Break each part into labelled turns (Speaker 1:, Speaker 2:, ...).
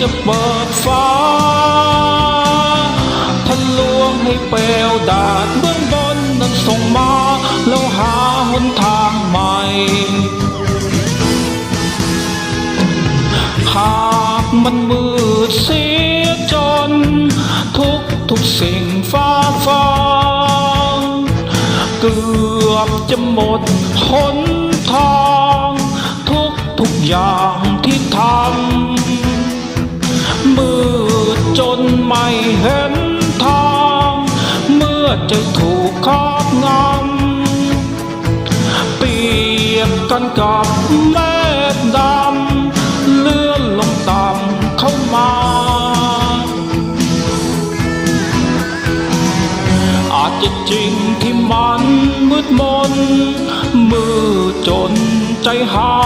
Speaker 1: จะเปิดฟ้าทะลวงให้เปลวดาดเบื้องบนนั้นส่งมา แล้วหาหนทางใหม่ หากมันมืดเสียจน ทุกทุกสิ่งฟ้าฟังเกือบจะหมดหนทาง เห็นทางเมื่อใจถูกครอบงำเปรียบกันกับเมฆดำเลื่อนลงต่ำเข้ามาอาจจะจริงที่มันมืดมนมืดจนใจหา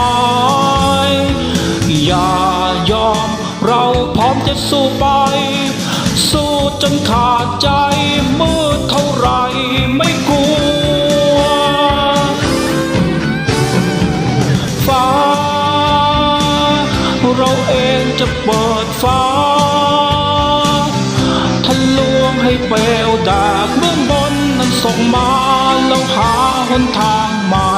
Speaker 1: ย อย่ายอมเราพร้อมจะสู้ไป นขาดใจมืดเท่าไรไม่กลัว ฟ้า เราเองจะเปิดฟ้าทะลวงให้เปลวดาบเบื้องบนนั้นส่งมาแล้วหาหนทางใหม่